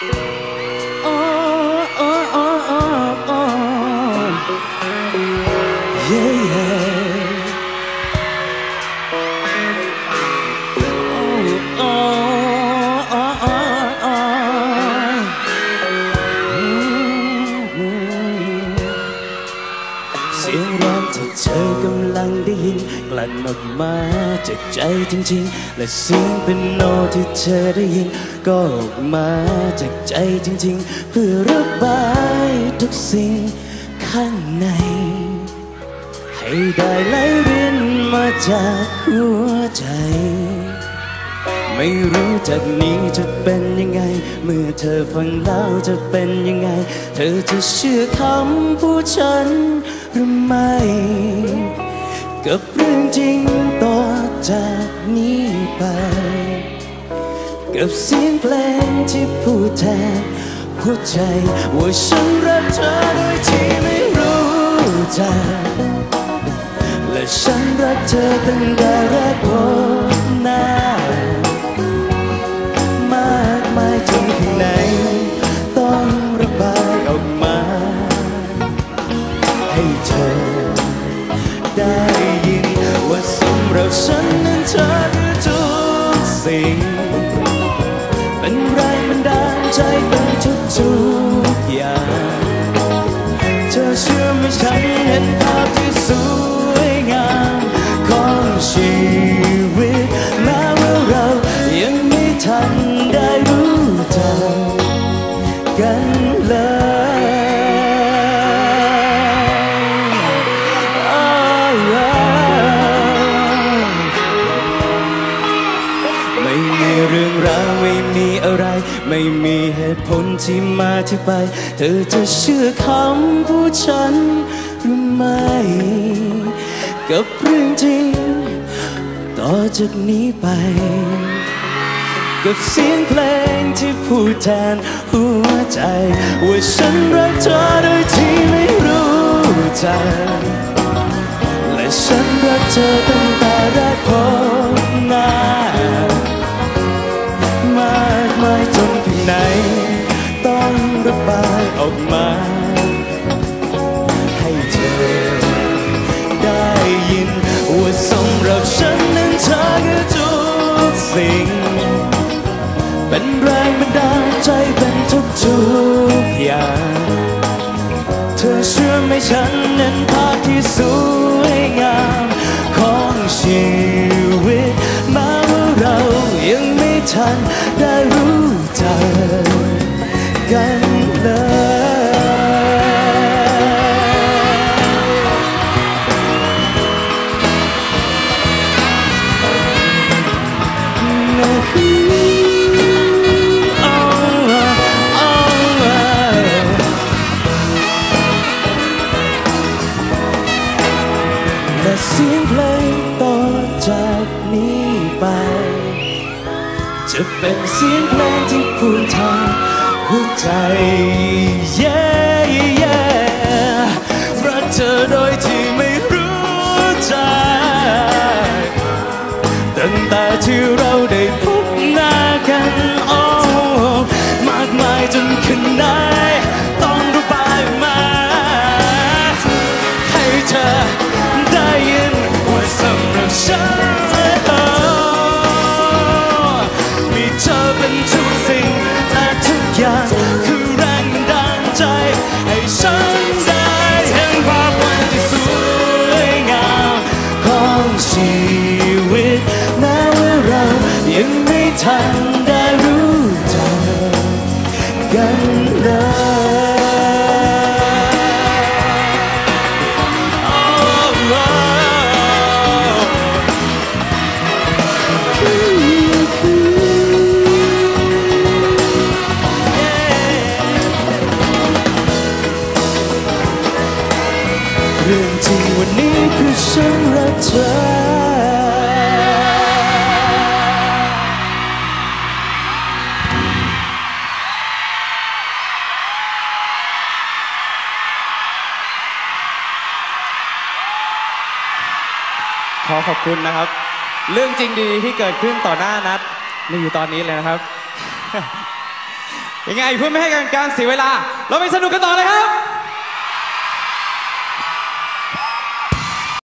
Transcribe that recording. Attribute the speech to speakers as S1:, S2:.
S1: โอ้ สียงร้องที่เธอกำลังได้ยินกลั่นออกมาจากใจจริงๆ และเสียงเป็นโนที่เธอได้ยิน ก็ออกมาจากใจจริงๆ เพื่อระบายทุกสิ่งข้างใน ให้ได้ไหลเรียนมาจากหัวใจ ไม่รู้จากนี้จะเป็นยังไง เมื่อเธอฟังแล้วจะเป็นยังไง เธอจะเชื่อคำพูดฉัน หรือไม่ กับเรื่องจริงต่อจากนี้ไป กับเสียงเพลงที่พูดแทนหัวใจว่าฉันรักเธอโดยที่ไม่รู้จักและฉันรักเธอตั้งแต่ ฉันนั้นเธอคือทุกสิ่ง เป็นแรงบันดาลใจเป็นทุกทุกอย่าง เธอเชื่อไหมฉัน ไม่มีเหตุผลที่มาที่ไป เธอจะเชื่อคำพูดฉันหรือไม่ กับเรื่องจริง ต่อจากนี้ไป กับเสียงเพลงที่พูดแทนหัวใจ ว่าฉันรักเธอโดยที่ไม่รู้จักและฉันรักเธอตั้งแต่แรกพบ ออกมา ให้เธอได้ยิน ว่าสำหรับฉันนั้นเธอคือทุกสิ่ง เป็นแรงบันดาลใจเป็นทุกทุกอย่าง เธอเชื่อไหมฉันนั้นภาพที่สวยงามของชีวิตแม้ว่าเรายังไม่ทัน เสียงเพลงต่อจากนี้ไป จะเป็นเสียงเพลงที่พูดทางหัวใจ yeah yeah รักเธอโดยที่ไม่รู้ใจตั้งแต่ที่เราได้พบหน้ากันโอ้มากมายจนขึ้นาดต้องระบายมา ให้เธอ ฉันมีเธอเป็นทุกสิ่งและทุกอย่างคือแรงบันดาลใจ ให้ฉันได้เห็นภาพวันที่สวยงามของชีวิตแม้ว่าเรายังไม่ทันิ่งวันนี้คือฉันรักเธอ
S2: ขอขอบคุณนะครับ เรื่องจริงดีที่เกิดขึ้นต่อหน้านัดมีอยู่ตอนนี้เลยนะครับ ยังไงเพื่อไม่ให้การเสียเวลา เราไปสนุกกันต่อเลยครับ